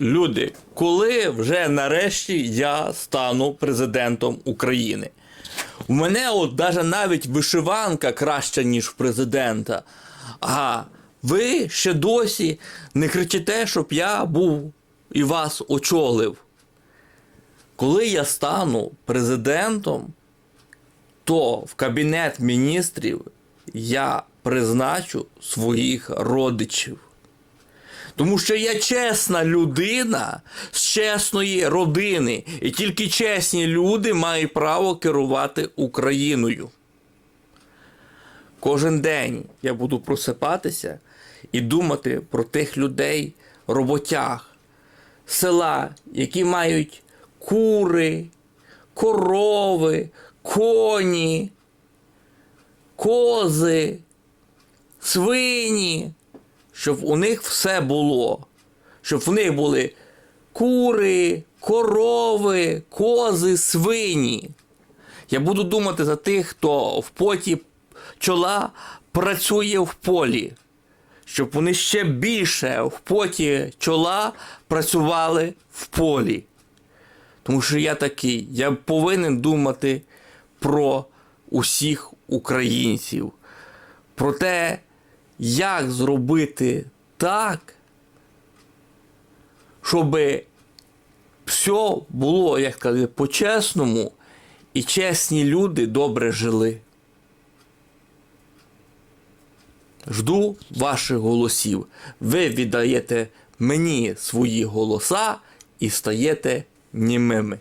Люди, коли вже нарешті я стану президентом України? У мене от навіть вишиванка краща, ніж президента. А ви ще досі не кричите, щоб я був і вас очолив. Коли я стану президентом, то в кабінет міністрів я призначу своїх родичів. Тому що я чесна людина з чесної родини, і тільки чесні люди мають право керувати Україною. Кожен день я буду просипатися і думати про тих людей, роботяг, села, які мають кури, корови, коні, кози, свині, щоб у них все було, щоб в них були кури, корови, кози, свині. Я буду думати за тих, хто в поті чола працює в полі, щоб вони ще більше в поті чола працювали в полі. Тому що я такий, я повинен думати про усіх українців, про те, як зробити так, щоб все було, як сказати, по-чесному, і чесні люди добре жили. Жду ваших голосів. Ви віддаєте мені свої голоса і стаєте німими.